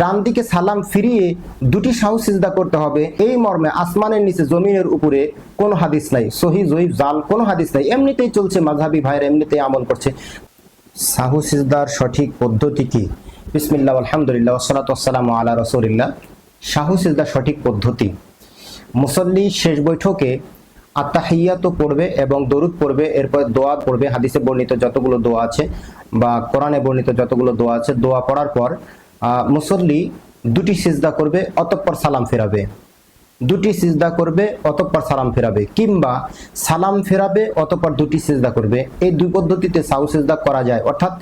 ডান দিকে সালাম ফিরিয়ে দুটি সাহু সিজদা করতে হবে। এই মর্মে আসমানের নিচে জমিনের উপরে কোনো হাদিস নাই, সহি, জয়ীফ, জাল কোনো হাদিস নাই। এমনিতেই চলছে মাঝহাবি ভাইয়ের এমনিতেই আমল করছে। সাহু সিজদার সঠিক পদ্ধতি কি? বিসমিল্লাহ, আলহামদুলিল্লাহ ওসালাত আসসালাম আলা রসুলিল্লাহ। সাহু সিজদার সঠিক পদ্ধতি? মুসল্লি শেষ বৈঠকে আত্মাহিয়াত পড়বে এবং দরুদ পড়বে, এরপর দোয়া পড়বে। হাদিসে বর্ণিত যতগুলো দোয়া আছে বা কোরআনে বর্ণিত যতগুলো দোয়া আছে, দোয়া পড়ার পর মুসল্লি দুটি সিজদা করবে, অতঃপর সালাম ফেরাবে। দুটি সিজদা করবে, অতঃপর সালাম ফেরাবে। কিংবা সালাম ফেরাবে, অতঃপর দুটি সিজদা করবে। এই দুই পদ্ধতিতে সাউ সিজদা করা যায়। অর্থাৎ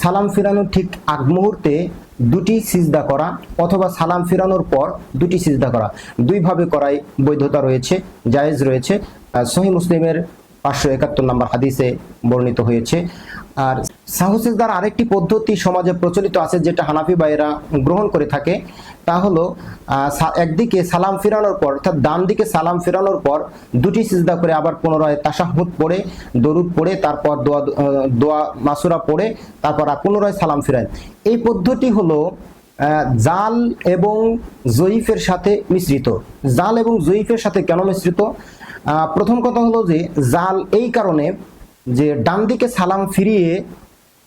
সালাম ফেরানোর ঠিক আগ মুহূর্তে দুটি সিজদা করা অথবা সালাম ফেরানোর পর দুটি সিজদা করা। দুইভাবে করাই বৈধতা রয়েছে, জায়েজ রয়েছে। সহি মুসলিমের পাঁচশো একাত্তর নম্বর হাদিসে বর্ণিত হয়েছে। আর সাহসিকদার আরেকটি পদ্ধতি সমাজে প্রচলিত আছে, যেটা হানাফি ভাইয়েরা গ্রহণ করে থাকে। তা হলো একদিকে সালাম ফিরানোর পর, অর্থাৎ ডান দিকে সালাম ফিরানোর পর দুটি সিজদা করে আবার পুনরায় তাসাহুদ পড়ে, দরুদ পড়ে, তারপর দোয়া দোয়া মাসুরা পড়ে, তারপর পুনরায় সালাম ফিরায়। এই পদ্ধতি হলো জাল এবং জয়ীফের সাথে মিশ্রিত। জাল এবং জয়ীফের সাথে কেন মিশ্রিত? প্রথম কথা হলো যে, জাল এই কারণে যে ডান দিকে সালাম ফিরিয়ে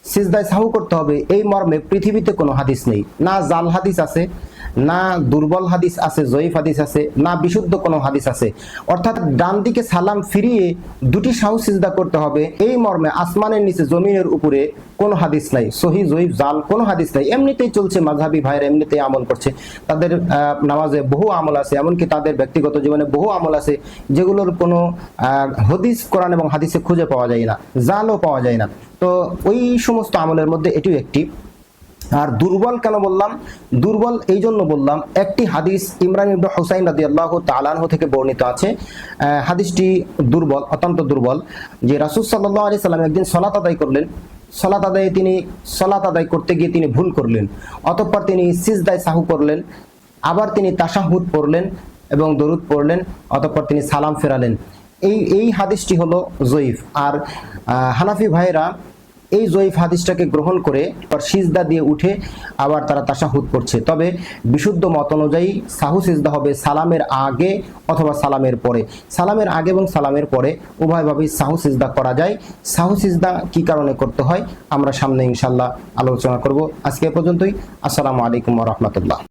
সিজদায় সাহু করতে হবে, এই মর্মে পৃথিবীতে কোনো হাদিস নেই। না জাল হাদিস আছে না দুর্বল হাদিস আছে, জয়ীফ হাদিস আছে, না বিশুদ্ধ কোনো হাদিস আছে। অর্থাৎ ডান দিকে সালাম ফিরিয়ে দুটি সাহু সিজদা করতে হবে। এই মর্মে আসমানের নিচে জমিনের উপরে কোনো হাদিস নাই, সহি, জয়ীফ, জাল কোনো হাদিস নাই। এমনিতেই চলছে, মাঝহাবি ভাইয়ের এমনিতেই আমল করছে। তাদের নামাজে বহু আমল আছে, এমনকি তাদের ব্যক্তিগত জীবনে বহু আমল আছে, যেগুলোর কোনো হদিস, কোরআন এবং হাদিসে খুঁজে পাওয়া যায় না, জালও পাওয়া যায় না। তো ওই সমস্ত আমলের মধ্যে এটিও একটি। আর দুর্বল কেন বললাম? দুর্বল এই জন্য বললাম, একটি হাদিস ইমরান ইবনে হুসাইন রাদিয়াল্লাহু তাআলাহু থেকে বর্ণিত আছে। হাদিসটি দুর্বল, অত্যন্ত দুর্বল, যে রাসূল সাল্লাল্লাহু আলাইহি সাল্লাম একদিন সালাত আদায় করলেন। সালাত আদায়ে তিনি, সালাত আদায় করতে গিয়ে তিনি ভুল করলেন। অতঃপর তিনি সিজদায় সাহু করলেন, আবার তিনি তাসাহুদ পড়লেন এবং দরুদ পড়লেন, অতঃপর তিনি সালাম ফেরালেন। এই এই হাদিসটি হলো জয়ীফ। আর হানাফি ভাইরা এই জয়ীফ হাদিসটাকে গ্রহণ করে পর সিজদা দিয়ে উঠে আবার তারা তাশাহুদ করছে। তবে বিশুদ্ধ মত অনুযায়ী সাহু সিজদা হবে সালামের আগে অথবা সালামের পরে। সালামের আগে এবং সালামের পরে উভয়ভাবেই সাহু সিজদা করা যায়। সাহু সিজদা কি কারণে করতে হয় আমরা সামনে ইনশাল্লাহ আলোচনা করব। আজকে পর্যন্তই। আসসালামু আলাইকুম রহমতুল্লাহ।